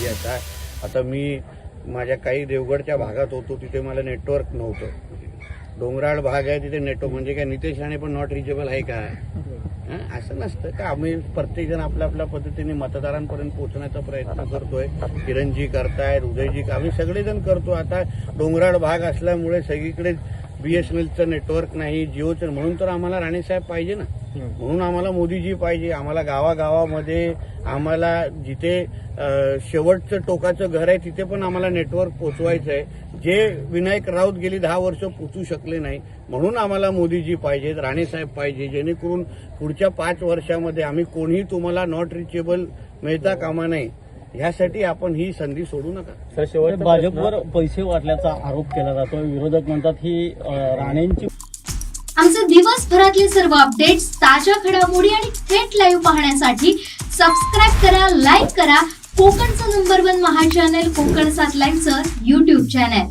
पाहिजे आता. आता मी माझ्या काही देवगडच्या भागात होतो तिथे मला नेटवर्क नव्हतं. डोंगराळ भाग आहे तिथे नेटवर्क म्हणजे काय नितेश राणे पण नॉट रिचेबल आहे का? असं नसतं का? आम्ही प्रत्येकजण आपल्या आपल्या पद्धतीने मतदारांपर्यंत पोहोचण्याचा प्रयत्न करतोय. किरणजी करतायत उदयजी आम्ही सगळेजण करतो. आता डोंगराळ भाग असल्यामुळे सगळीकडे बीएसएनएलचं नेटवर्क नाही जिओचं म्हणून तर आम्हाला राणेसाहेब पाहिजे ना. म्हणून आम्हाला मोदीजी पाहिजे. आम्हाला गावागावामध्ये आम्हाला जिथे शेवटचं टोकाचं घर आहे तिथे पण आम्हाला नेटवर्क पोचवायचं आहे. जे विनायक राऊत गेली दहा वर्ष पोचू शकले नाही म्हणून आम्हाला मोदीजी पाहिजेत राणेसाहेब पाहिजे. जेणेकरून पुढच्या पाच वर्षामध्ये आम्ही कोणीही तुम्हाला नॉट रिचेबल मिळता कामा नये. ह्यासाठी आपण ही संधी सोडू नका. तर शेवटचा भाजपवर पैसे वाटल्याचा आरोप केला जातो. विरोधक म्हणतात ही राणेंची आमचे दिवसभरातले सर्व अपडेट्स ताज्या घडामोडी आणि थेट लाईव्ह पाहण्यासाठी सबस्क्राईब करा लाईक करा. कोकणचं नंबर वन महा चॅनल कोकण सात लाईनचं युट्यूब चॅनल